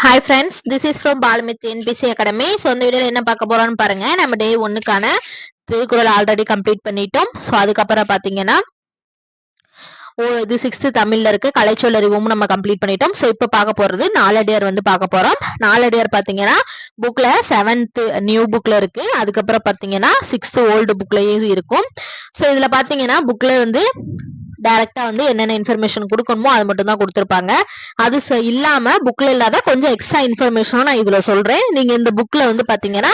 Hi friends this is from பால்மித் NBC academy so இந்த வீடியோவில் என்ன பார்க்க போறோம்னு பாருங்க. நம்ம டே ஒன்னுக்கான திருக்குறள் ஆல்ரெடி கம்ப்ளீட் பண்ணிட்டோம். ஸோ அதுக்கப்புறம் பார்த்தீங்கன்னா ஓ இது சிக்ஸ்த்து தமிழ்ல இருக்கு. கலைச்சொல் அறிவும் நம்ம கம்ப்ளீட் பண்ணிட்டோம். ஸோ இப்போ பார்க்க போறது நாலடியார் வந்து பார்க்க போறோம். நாலடியார் பார்த்தீங்கன்னா புக்ல செவன்த் நியூ புக்ல இருக்கு. அதுக்கப்புறம் பார்த்தீங்கன்னா சிக்ஸ்த் ஓல்டு புக்லயும் இருக்கும். ஸோ இதுல பார்த்தீங்கன்னா புக்ல வந்து டைரக்டா வந்து என்னென்ன இன்ஃபர்மேஷன் கொடுக்கணுமோ அது மட்டும் தான் கொடுத்துருப்பாங்க. அது இல்லாம புக்ல இல்லாத கொஞ்சம் எக்ஸ்ட்ரா இன்ஃபர்மேஷனும் நான் இதுல சொல்றேன். நீங்க இந்த புக்ல வந்து பாத்தீங்கன்னா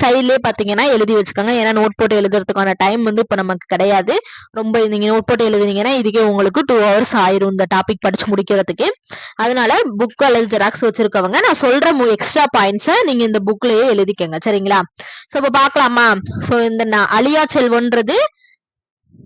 சைட்லயே பாத்தீங்கன்னா எழுதி வச்சுக்கோங்க. ஏன்னா நோட் போட்டு எழுதுறதுக்கான டைம் வந்து இப்ப நமக்கு கிடையாது. ரொம்ப நீங்க நோட் போட்டு எழுதுனீங்கன்னா இதுக்கே உங்களுக்கு டூ ஹவர்ஸ் ஆயிரும் இந்த டாபிக் படிச்சு முடிக்கிறதுக்கு. அதனால புக் அல்லது ஜெராக்ஸ் வச்சிருக்கவங்க நான் சொல்ற எக்ஸ்ட்ரா பாயிண்ட்ஸை நீங்க இந்த புக்லயே எழுதிக்கங்க. சரிங்களா? சோ இப்ப பாக்கலாமா சோ இந்த அழியா செல்வன்றது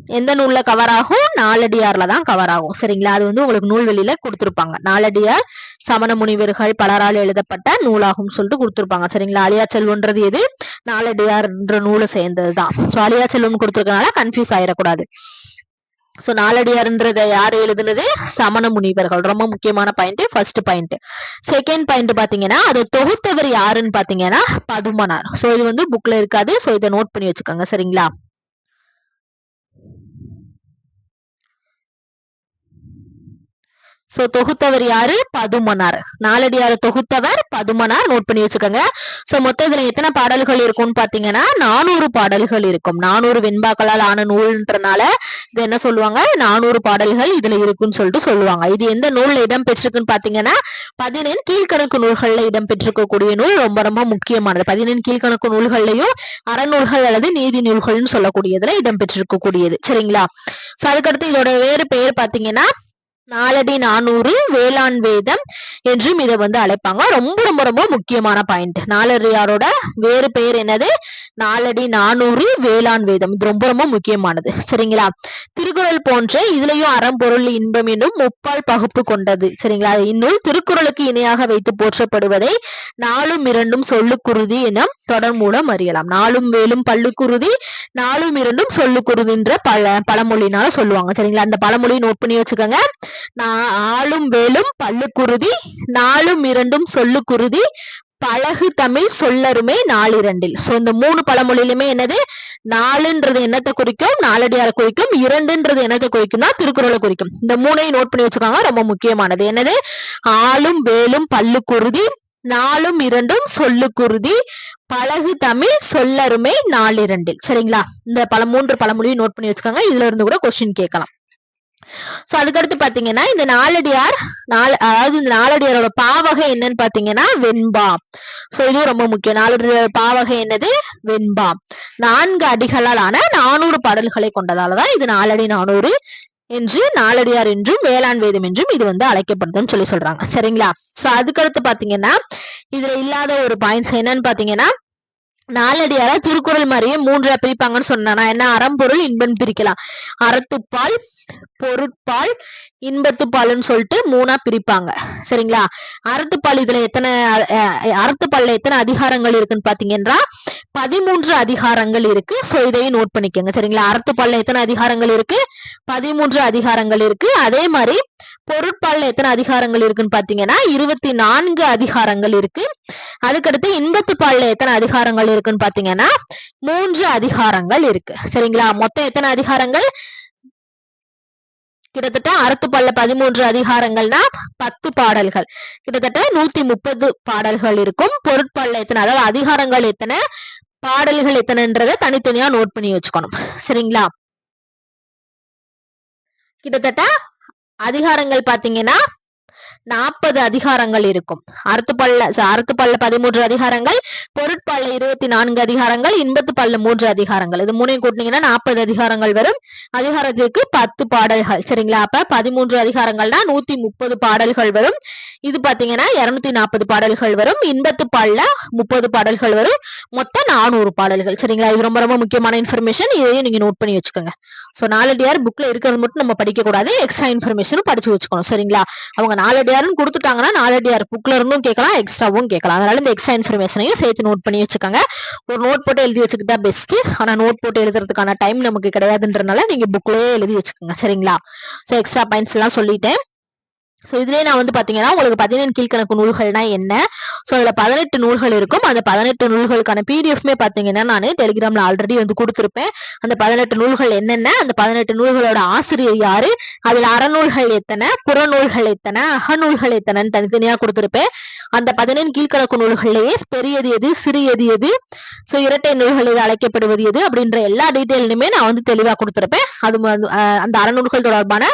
எந்த நூல்ல கவர் ஆகும்? நாலடியார்ல தான் கவர் ஆகும். சரிங்களா? அது வந்து உங்களுக்கு நூல்வெளியில கொடுத்துருப்பாங்க. நாலடியார் சமண முனிவர்கள் பலரால் எழுதப்பட்ட நூலாகும் சொல்லிட்டு கொடுத்துருப்பாங்க. சரிங்களா? அழியா செல்வன்றது எது? நாலடியார்ன்ற நூலை சேர்ந்ததுதான். ஸோ அழியா செல்வம் கொடுத்துருக்கனால கன்ஃபியூஸ் ஆயிடக்கூடாது ஸோ நாலடியார்ன்றத யார் எழுதுனது? சமண முனிவர்கள். ரொம்ப முக்கியமான point first point second point பாத்தீங்கன்னா அதை தொகுத்தவர் யாருன்னு பாத்தீங்கன்னா பதுமனார். ஸோ இது வந்து புக்ல இருக்காது. ஸோ இதை நோட் பண்ணி வச்சுக்கோங்க. சரிங்களா? சோ தொகுத்தவர் யாரு? பதுமனார். நாலடியார தொகுத்தவர் பதுமனார். நோட் பண்ணி வச்சுக்கோங்க. சோ மொத்த இதுல எத்தனை பாடல்கள் இருக்கும்னு பாத்தீங்கன்னா நானூறு பாடல்கள் இருக்கும். நானூறு வெண்பாக்களால் ஆன நூல்ன்றனால இது என்ன சொல்லுவாங்க? நானூறு பாடல்கள் இதுல இருக்குன்னு சொல்லிட்டு சொல்லுவாங்க. இது எந்த நூல்ல இடம் பெற்றிருக்குன்னு பாத்தீங்கன்னா பதினெண் கீழ்கணக்கு நூல்கள்ல இடம் பெற்றிருக்கக்கூடிய நூல் ரொம்ப ரொம்ப முக்கியமானது. பதினெண் கீழ்கணக்கு நூல்கள்லயும் அறநூல்கள் அல்லது நீதி நூல்கள்னு சொல்லக்கூடியதுல இடம் பெற்றிருக்கக்கூடியது சரிங்களா? சோ அதுக்கடுத்து இதோட வேறு பெயர் பாத்தீங்கன்னா நாலடி நானூறு வேளாண் வேதம் என்றும் இதை வந்து அழைப்பாங்க. ரொம்ப ரொம்ப ரொம்ப முக்கியமான பாயிண்ட் நாலடியாரோட வேறு பெயர் என்னது? நாலடி நானூறு வேளாண் வேதம். இது ரொம்ப ரொம்ப முக்கியமானது. சரிங்களா? திருக்குறள் போன்ற இதுலயும் அறம்பொருள் இன்பம் என்னும் முப்பால் பகுப்பு கொண்டது. சரிங்களா? இந்நூல் திருக்குறளுக்கு இணையாக வைத்து போற்றப்படுவதை நாலும் இரண்டும் சொல்லுக்குருதி என தொடர் மூலம் அறியலாம். நாலும் வேலும் பல்லுக்குருதி நாலும் இரண்டும் சொல்லுக்குருதின்ற பல பழமொழினால சொல்லுவாங்க. சரிங்களா? அந்த பழமொழி நோட் பண்ணி வச்சுக்கோங்க. ஆளும் வேலும் பல்லுக்குருதி நாலும் இரண்டும் சொல்லுக்குருதி பழகு தமிழ் சொல்லருமே நாளிரண்டில். சோ இந்த மூணு பழமொழியிலுமே என்னது? நாலுன்றது என்னத்தை குறிக்கும்? நாலடியார குறிக்கும். இரண்டுன்றது என்னத்தை குறிக்கும்னா திருக்குறளை குறிக்கும். இந்த மூணையும் நோட் பண்ணி வச்சுக்காங்க. ரொம்ப முக்கியமானது. என்னது? ஆளும் வேலும் பல்லுக்குருதி நாலும் இரண்டும் சொல்லுக்குருதி பழகு தமிழ் சொல்லருமே நாளிரண்டில். சரிங்களா? இந்த பல மூன்று பழமொழியும் நோட் பண்ணி வச்சுக்கோங்க. இதுல இருந்து கூட கொஸ்டின் கேட்கலாம். சோ அதுக்கடுத்து பாத்தீங்கன்னா இந்த நாலடியார் நாலு அதாவது இந்த நாலடியாரோட பாவகை என்னன்னு பாத்தீங்கன்னா வெண்பா சோ இதுவும் ரொம்ப முக்கியம். நாலடியார் பாவகை என்னது? வெண்பா நான்கு அடிகளால் ஆன நானூறு பாடல்களை கொண்டதாலதான் இது நாலடி நானூறு என்று நாலடியார் என்றும் வேளாண் வேதம் என்றும் இது வந்து அழைக்கப்படுதுன்னு சொல்லி சொல்றாங்க. சரிங்களா? சோ அதுக்கடுத்து பாத்தீங்கன்னா இதுல இல்லாத ஒரு பாயிண்ட்ஸ் என்னன்னு பாத்தீங்கன்னா நாலடியாரா திருக்குறள் மாதிரியே மூன்றா பிரிப்பாங்கன்னு சொன்னா என்ன அறம்பொருள் இன்பம் பிரிக்கலாம். அறத்துப்பால் பொருட்பால் இன்பத்துப்பால்னு சொல்லிட்டு மூணா பிரிப்பாங்க. சரிங்களா? அறத்துப்பால் இதுல எத்தனை அறத்துப்பால்ல எத்தனை அதிகாரங்கள் இருக்குன்னு பாத்தீங்கன்னா பதிமூன்று அதிகாரங்கள் இருக்கு. சோ இதையும் நோட் பண்ணிக்கோங்க. சரிங்களா? அறத்துப்பால்ல எத்தனை அதிகாரங்கள் இருக்கு? பதிமூன்று அதிகாரங்கள் இருக்கு. அதே மாதிரி பொருட்பால்ல எத்தனை அதிகாரங்கள் இருக்குன்னு பாத்தீங்கன்னா இருபத்தி நான்கு அதிகாரங்கள் இருக்கு. அதுக்கடுத்து இன்பத்து பால்ல எத்தனை அதிகாரங்கள் இருக்குன்னு பாத்தீங்கன்னா மூன்று அதிகாரங்கள் இருக்கு. சரிங்களா? மொத்தம் எத்தனை அதிகாரங்கள்? கிட்டத்தட்ட அறுத்து பல்ல பதிமூன்று அதிகாரங்கள்னா பத்து பாடல்கள். கிட்டத்தட்ட நூத்தி முப்பது பாடல்கள் இருக்கும். பொருட்பால்ல எத்தனை? அதாவது அதிகாரங்கள் எத்தனை? பாடல்கள் எத்தனைன்றத தனித்தனியா நோட் பண்ணி வச்சுக்கணும். சரிங்களா? கிட்டத்தட்ட அதிகாரங்கள் பாத்தீங்கன்னா நாற்பது அதிகாரங்கள் இருக்கும். அறுத்துப்பல்ல அறுத்துப்பல்ல பதிமூன்று அதிகாரங்கள் பொருட்பால்ல இருபத்தி நான்கு அதிகாரங்கள் இன்பத்து பல்ல மூன்று அதிகாரங்கள். இது மூணையும் கூட்டினீங்கன்னா நாற்பது அதிகாரங்கள் வரும். அதிகாரத்திற்கு பத்து பாடல்கள். சரிங்களா? அப்ப பதிமூன்று அதிகாரங்கள்னா நூத்தி முப்பது பாடல்கள் வரும். இது பாத்தீங்கன்னா இருநூத்தி நாற்பது பாடல்கள் வரும். இன்பத்து பாடல முப்பது பாடல்கள் வரும். மொத்தம் நானூறு பாடல்கள். சரிங்களா? இது ரொம்ப ரொம்ப முக்கியமான இன்ஃபர்மேஷன் இதையும் நீங்க நோட் பண்ணி வச்சுக்கோங்க. ஸோ நாலடியார் புக்ல இருக்கிறது மட்டும் நம்ம படிக்க கூடாது எக்ஸ்ட்ரா இன்ஃபர்மேஷனும் படிச்சு வச்சுக்கணும். சரிங்களா? அவங்க நாலடியார்னு கொடுத்துட்டாங்கன்னா நாலடியார் புக்ல இருந்தும் கேட்கலாம் எக்ஸ்ட்ராவும் கேட்கலாம். அதனால இந்த எக்ஸ்ட்ரா இன்ஃபர்மேஷனையும் சேர்த்து நோட் பண்ணி வச்சுக்கோங்க. ஒரு நோட் போட்டு எழுதி வச்சுக்கிட்டா பெஸ்ட் ஆனா நோட் போட்டு எழுதுறதுக்கான டைம் நமக்கு கிடையாதுன்றனால நீங்க புக்லயே எழுதி வச்சுக்கோங்க. சரிங்களா? ஸோ எக்ஸ்ட்ரா பாயிண்ட்ஸ் எல்லாம் சொல்லிட்டேன். ஸோ இதுலேயே நான் வந்து பார்த்தீங்கன்னா உங்களுக்கு பதினெண் கீழ்கணக்கு நூல்கள்னா என்ன? ஸோ அதில் பதினெட்டு நூல்கள் இருக்கும். அந்த பதினெட்டு நூல்களுக்கான பிடிஎஃப்மே பார்த்தீங்கன்னா நான் டெலிகிராம்ல ஆல்ரெடி வந்து கொடுத்துருப்பேன். அந்த பதினெட்டு நூல்கள் என்னென்ன? அந்த பதினெட்டு நூல்களோட ஆசிரியர் யார்? அதில் அறநூல்கள் எத்தனை? புறநூல்கள் எத்தனை? அகநூல்கள் எத்தனைன்னு தனித்தனியாக கொடுத்துருப்பேன். அந்த பதினெண் கீழ்கணக்கு நூல்கள்லயே பெரியது எது? சிறியது எது? ஸோ இரட்டை நூல்கள் எது அழைக்கப்படுவது எது? அப்படின்ற எல்லா டீட்டெயிலுமே நான் வந்து தெளிவாக கொடுத்துருப்பேன். அது அந்த அறநூல்கள் தொடர்பான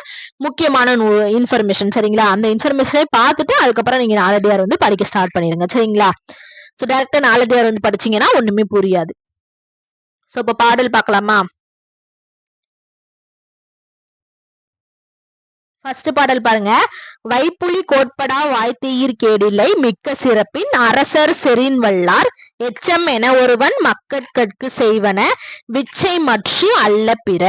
முக்கியமான நூ இன்ஃபர்மேஷன் சரிங்களா? அந்த இன்ஃபர்மேஷனை பார்த்துட்டு அதுக்கப்புறம் நீங்க நாலடியார் வந்து படிக்க ஸ்டார்ட் பண்ணிருங்க சரிங்களா? ஸோ டேரக்டா நாலடியார் வந்து படிச்சீங்கன்னா ஒண்ணுமே புரியாது. ஸோ இப்போ பாடல் பார்க்கலாமா? ஃபர்ஸ்ட் பாடல் பாருங்க. வைப்புலி கோட்படா வாய்த்தீர் கேடில்லை மிக்க சிறப்பின் அரசர் செரின் வல்லார் எச்சம் என ஒருவன் மக்கட்கட்கு செய்வன விச்சை மற்று அல்ல பிற.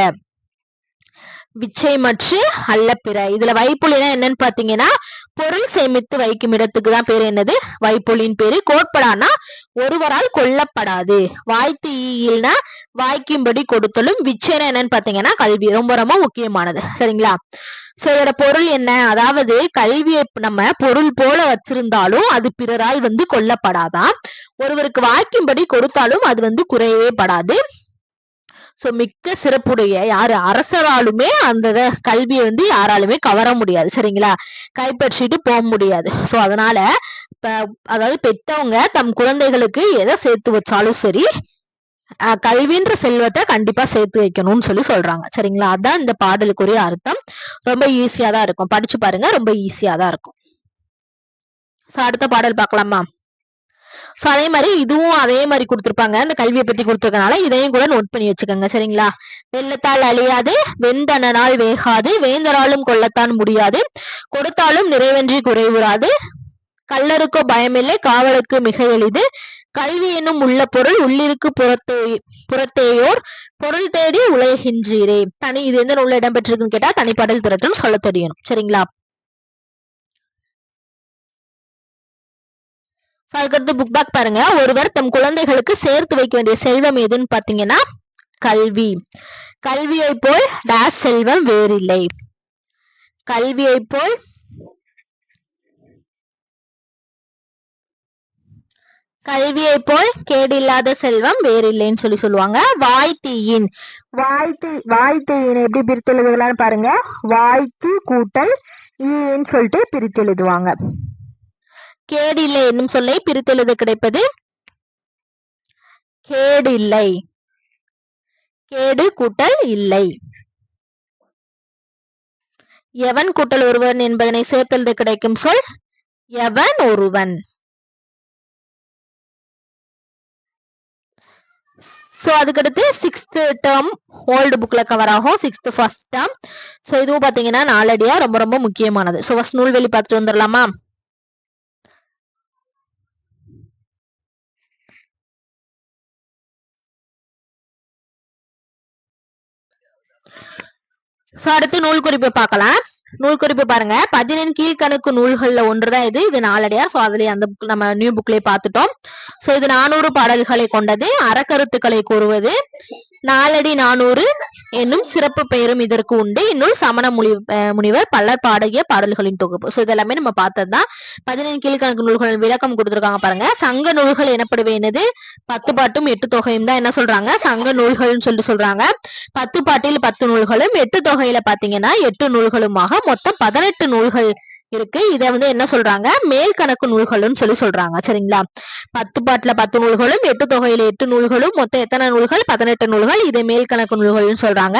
விச்சை மற்று அல்ல பிற. இதுல வைப்புலினா என்னன்னு பாத்தீங்கன்னா பொருள் சேமித்து வைக்கும் இடத்துக்கு தான் பேர் என்னது? வைப்புலின் பேரு. கோட்படானா ஒருவரால் கொல்லப்படாது. வாய்த்து ஈயில்னா வாய்க்கும்படி கொடுத்தலும். விச்சைனா என்னன்னு பாத்தீங்கன்னா கல்வி. ரொம்ப ரொம்ப முக்கியமானது. சரிங்களா? சோ இதோட பொருள் என்ன? அதாவது கல்வியை நம்ம பொருள் போல வச்சிருந்தாலும் அது பிறரால் வந்து கொல்லப்படாதான் ஒருவருக்கு வாய்க்கும்படி கொடுத்தாலும் அது வந்து குறையவே படாது. சோ மிக்க சிறப்புடைய யாரு? அரசராலுமே அந்த கல்வியை வந்து யாராலுமே கவர முடியாது. சரிங்களா? கைப்பற்றிட்டு போக முடியாது. சோ அதனால அதாவது பெற்றவங்க தம் குழந்தைகளுக்கு எதை சேர்த்து வச்சாலும் சரி கல்வின்ற செல்வத்தை கண்டிப்பா சேர்த்து வைக்கணும்னு சொல்லி சொல்றாங்க. சரிங்களா? அதான் இந்த பாடலுக்குரிய அர்த்தம். ரொம்ப ஈஸியா தான் இருக்கும். படிச்சு பாருங்க. ரொம்ப ஈஸியா தான் இருக்கும். ஸோ அடுத்த பாடல் பார்க்கலாமா? சோ அதே மாதிரி இதுவும் அதே மாதிரி கொடுத்துருப்பாங்க. அந்த கல்வியை பத்தி கொடுத்துருக்கனால இதையும் கூட நோட் பண்ணி வச்சுக்கோங்க. சரிங்களா? வெள்ளத்தால் அழியாது வெந்தனால் வேகாது வேந்தராலும் கொள்ளத்தான் முடியாது கொடுத்தாலும் நிறைவன்றி குறைவுறாது கல்லருக்கோ பயமில்லை காவலுக்கு மிக எளிது கல்வி என்னும் உள்ள பொருள் உள்ளிருக்கு புறத்தே புறத்தேயோர் பொருள் தேடி உழைகின்றீரே. தனி இது எந்த நூல்ல இடம்பெற்றிருக்குன்னு கேட்டா தனிப்பாடல் திரட்டும் சொல்ல தெரியணும். சரிங்களா? அதுக்கடுத்து புக் பேக் பாருங்க. ஒருவர் தம் குழந்தைகளுக்கு சேர்த்து வைக்க வேண்டிய செல்வம் எதுன்னு பாத்தீங்கன்னா கல்வி. கல்வியை போல் டேஸ் செல்வம் வேறில்லை. கல்வியை போல் கல்வியை போல் கேடில்லாத செல்வம் வேறில்லைன்னு சொல்லி சொல்லுவாங்க. வாய்த்தீயின். வாய்த்து வாய்த்தீயின் எப்படி பிரித்து எழுதுகளான்னு பாருங்க. வாய்த்து கூட்டல் ஈன்னு சொல்லிட்டு பிரித்து எழுதுவாங்க கேடில்லை என்னும் சொல்லை பிரித்தெழுத கிடைப்பது? கேடில்லை. கேடு கூட்டல் இல்லை. எவன் கூட்டல் ஒருவன் என்பதனை சேர்த்தெழுத கிடைக்கும் சொல் எவன் ஒருவன்? ஸோ அதுக்கடுத்து சிக்ஸ்த் டேர்ம் ஓல்டு புக்கில் கவர் ஆகும். சிக்ஸ்த் ஃபர்ஸ்ட் டேர்ம் ஸோ இதுவும் பார்த்தீங்கன்னா நாலடியாக ரொம்ப ரொம்ப முக்கியமானது. ஸோ ஃபஸ்ட் நூல்வெளி பார்த்துட்டு வந்துடலாமா? ஸோ அடுத்து நூல் குறிப்பு பார்க்கலாம். நூல் குறிப்பு பாருங்க. பதினெண் கீழ்கணக்கு நூல்கள்ல ஒன்றுதான் இது. இது நாலடியார் சோ அதுலயே அந்த புக் நம்ம நியூ புக்லயே பார்த்துட்டோம். சோ இது நானூறு பாடல்களை கொண்டது. அறக்கருத்துக்களை கூறுவது. நாலடி நானூறு என்னும் சிறப்பு பெயரும் இதற்கு உண்டு. இன்னும் சமண முனி முனிவர் பலர் பாடகிய பாடல்களின் தொகுப்பு. ஸோ இதெல்லாமே நம்ம பார்த்ததுதான். பதினேழு கீழ்கணக்கு நூல்கள் விளக்கம் கொடுத்துருக்காங்க பாருங்க. சங்க நூல்கள் எனப்படுவேனது பத்து பாட்டும் எட்டு தொகையும் தான் என்ன சொல்றாங்க? சங்க நூல்கள்னு சொல்லி சொல்றாங்க. பத்து பாட்டில் பத்து நூல்களும் எட்டு தொகையில பாத்தீங்கன்னா எட்டு நூல்களுமாக மொத்தம் பதினெட்டு நூல்கள் இருக்கு. இதை வந்து என்ன சொல்றாங்க? மேல் கணக்கு நூல்கள்னு சொல்லி சொல்றாங்க. சரிங்களா? பத்து பாட்டுல பத்து நூல்களும் எட்டு தொகையில எட்டு நூல்களும் மொத்தம் எத்தனை நூல்கள்? பதினெட்டு நூல்கள். இதை மேல் கணக்கு நூல்கள்னு சொல்றாங்க.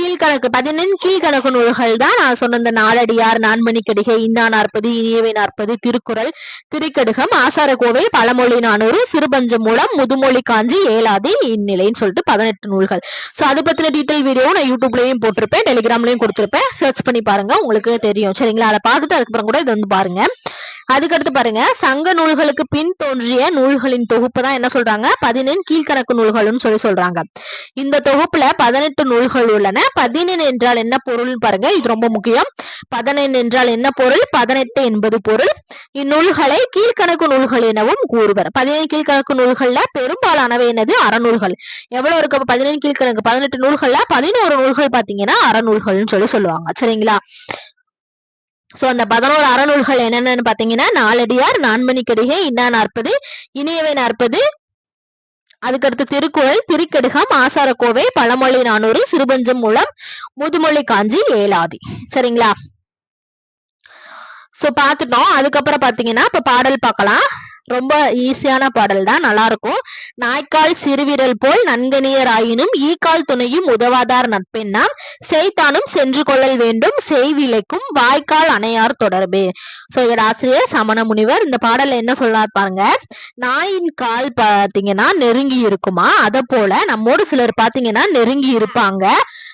கீழ்கணக்கு பதினெண் கீழ்கணக்கு நூல்கள் தான் நான் சொன்ன இந்த நாலடியார் நான்மணிக்கடிகை இன்னா நாற்பது இனியவை நாற்பது திருக்குறள் திருக்கடுகம் ஆசாரக்கோவை பழமொழி நானூறு சிறுபஞ்ச மூலம் முதுமொழி காஞ்சி ஏலாதி இந்நிலைன்னு சொல்லிட்டு பதினெட்டு நூல்கள். சோ அது பத்தின டீட்டெயில் வீடியோ நான் யூடியூப்லயும் போட்டிருப்பேன் டெலிகிராம்லயும் கொடுத்துருப்பேன். சர்ச் பண்ணி பாருங்க உங்களுக்கு தெரியும். சரிங்களா? அதை பார்த்துட்டு அதுக்கப்புறம் கூட இது வந்து பாருங்க. அதுக்கடுத்து பாருங்க. சங்க நூல்களுக்கு பின் தோன்றிய நூல்களின் தொகுப்பு தான் என்ன சொல்றாங்க? பதினெண் கீழ்கணக்கு நூல்கள்னு சொல்லி சொல்றாங்க. இந்த தொகுப்புல பதினெட்டு நூல்கள் உள்ளன. பதினெண் என்றால் என்ன பொருள் பாருங்க. இது ரொம்ப முக்கியம். பதினெண் என்றால் என்ன பொருள்? பதினெட்டு என்பது பொருள். இந்நூல்களை கீழ்கணக்கு நூல்கள் எனவும் கூறுவர். பதினேழு கீழ்கணக்கு நூல்கள்ல பெரும்பாலானவை என்னது? அறநூல்கள். எவ்வளவு இருக்கு? பதினேழு கீழ்கணக்கு பதினெட்டு நூல்கள்ல பதினோரு நூல்கள் பாத்தீங்கன்னா அறநூல்கள்னு சொல்லி சொல்லுவாங்க. சரிங்களா? சோ அந்த பதினோரு அறநூல்கள் என்னென்னு பாத்தீங்கன்னா நாலடியார் நான்மணிக்கடிகை இன்னா நாற்பது இனியவை நாற்பது அதுக்கடுத்து திருக்குறள் திருக்கடுகம் ஆசாரக்கோவை பழமொழி நானூறு சிறுபஞ்சம் மூலம் முதுமொழி காஞ்சி ஏலாதி சரிங்களா? சோ பாத்துட்டோம் அதுக்கப்புறம் பாத்தீங்கன்னா இப்ப பாடல் பார்க்கலாம். ரொம்ப ஈஸியான பாடல் தான். நல்லா இருக்கும் நாய்க்கால் சிறுவிரல் போல் நன்கனியர் ஆயினும் ஈக்கால் துணையும் உதவாதார் நட்பெண்ணாம் செய்தானும் சென்று கொள்ளல் வேண்டும் செய்விலைக்கும் வாய்க்கால் அணையார் தொடர்பு. ஸோ இதோட ஆசிரியர் சமண முனிவர் இந்த பாடல்ல என்ன சொல்லார் பாருங்க. நாயின் கால் பாத்தீங்கன்னா நெருங்கி இருக்குமா? அதை போல நம்மோடு சிலர் பாத்தீங்கன்னா நெருங்கி இருப்பாங்க.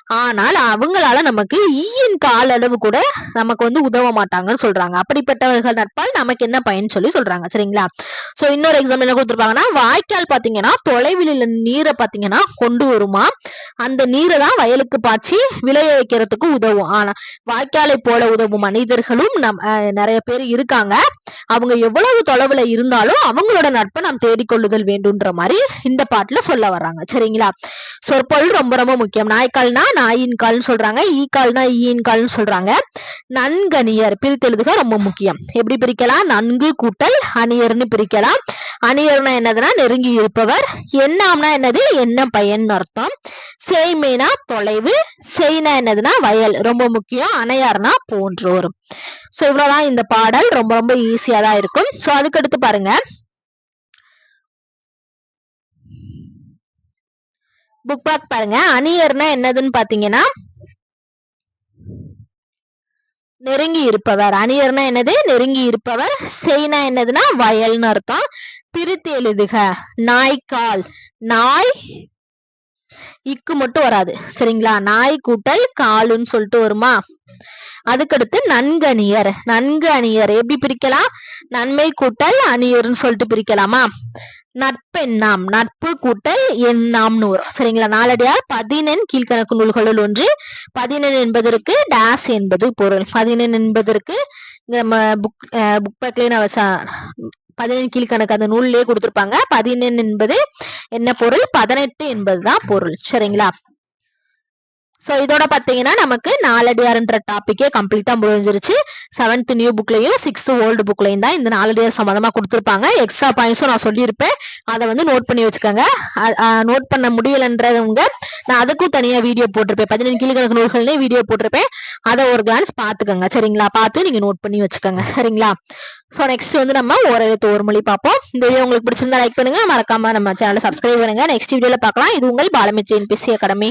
ஆனால் அவங்களால நமக்கு ஈயின் கால அளவு கூட நமக்கு வந்து உதவ மாட்டாங்கன்னு சொல்றாங்க. அப்படிப்பட்டவர்கள் நட்பால் நமக்கு என்ன பயன் சொல்லி சொல்றாங்க சரிங்களா? சோ இன்னொரு எக்ஸாம்பிள் என்ன கொடுத்துருப்பாங்கன்னா வாய்க்கால் பாத்தீங்கன்னா தொலைவில் உள்ள நீரை பாத்தீங்கன்னா கொண்டு வருமா? அந்த நீரை தான் வயலுக்கு பாய்ச்சி விளைய வைக்கிறதுக்கு உதவும். ஆனா வாய்க்காலை போல உதவும் மனிதர்களும் நம் நிறைய பேர் இருக்காங்க. அவங்க எவ்வளவு தொலைவுல இருந்தாலும் அவங்களோட நட்பை நாம் தேடிக்கொள்ளுதல் வேண்டும்ன்ற மாதிரி இந்த பாட்டுல சொல்ல வர்றாங்க. சரிங்களா? சொற்பொருள் ரொம்ப ரொம்ப முக்கியம். நாய்க்கால்னா நாயின் கால்னு சொல்றாங்க. ஈ கால்னா ஈயின் கால்னு சொல்றாங்க நன்கணியர் பிரித்தெழுதுக ரொம்ப முக்கியம். எப்படி பிரிக்கலாம்? நன்கு கூட்டல் அணியர்னு பிரிக்கலாம். அணியர்னா என்னதுன்னா நெருங்கி இருப்பவர். என்னாம்னா என்னது? என்ன பயன் அர்த்தம். செய்மைனா தொலைவு. செய்னா என்னதுன்னா வயல். ரொம்ப முக்கியம். அணையார்னா போன்றோர். ஸோ இவ்வளோதான் இந்த பாடல். ரொம்ப ரொம்ப ஈஸியா தான் இருக்கும். சோ அதுக்கடுத்து பாருங்க. புக் பேக் பாருங்க. அணியர்னா என்னதுன்னு பாத்தீங்கன்னா நெருங்கி இருப்பவர். அணியர்னா என்னது? நெருங்கி இருப்பவர். செய்னா என்னதுன்னா வயல்னு அர்த்தம். பிரித்து எழுதுக. நாய்க்கால். நாய் இக்கு மட்டும் வராது. சரிங்களா? நாய் கூட்டல் காலுன்னு சொல்லிட்டு வருமா? அதுக்கடுத்து நன்கு அணியர் நன்கு அணியர் எப்படி பிரிக்கலாம்? நன்மை கூட்டல் அணியர்னு சொல்லிட்டு பிரிக்கலாமா? நட்பெண்ணாம் நட்பு கூட்டல் எண்ணாம் வரும் சரிங்களா? நாலடியார் பதினெண் கீழ்கணக்கு நூல்களுள் ஒன்று. பதினெண் என்பதற்கு டேஸ் என்பது பொருள். பதினெண் என்பதற்கு நம்ம புக் புக் பேக்லயே பதினெண் கீழ்கணக்கு அந்த நூல்லே கொடுத்திருப்பாங்க. பதினெண் என்பது என்ன பொருள்? பதினெட்டு என்பதுதான் பொருள். சரிங்களா? ஸோ இதோட பார்த்தீங்கன்னா நமக்கு நாலடியார்ன்ற டாப்பிக்கே கம்ப்ளீட்டாக முடிஞ்சிருச்சு. செவன்த் நியூ புக்லையும் சிக்ஸ்த் ஓல்டு புக்லையும் தான் இந்த நாலடியார் சம்மந்தமாக கொடுத்துருப்பாங்க. எக்ஸ்ட்ரா பாயிண்ட்ஸும் நான் சொல்லியிருப்பேன். அதை வந்து நோட் பண்ணி வச்சுக்கோங்க. நோட் பண்ண முடியலன்றவங்க நான் அதுக்கும் தனியாக வீடியோ போட்டிருப்பேன். பதினெண்டு கீழ்கணக்கு நூல்கள்னே வீடியோ போட்டிருப்பேன். அதை ஒரு கிளான்ஸ் பார்த்துக்கோங்க. சரிங்களா? பார்த்து நீங்க நோட் பண்ணி வச்சுக்கோங்க. சரிங்களா? ஸோ நெக்ஸ்ட் வந்து நம்ம ஓரெழுத்து ஒரு மொழி பார்ப்போம். இந்த வீடியோ உங்களுக்கு பிடிச்சிருந்தா லைக் பண்ணுங்க. மறக்காம நம்ம சேனலை சப்ஸ்கிரைப் பண்ணுங்க. நெக்ஸ்ட் வீடியோவில் பார்க்கலாம். இது உங்கள் பாலமித்ரி என்பிசி அகாடமி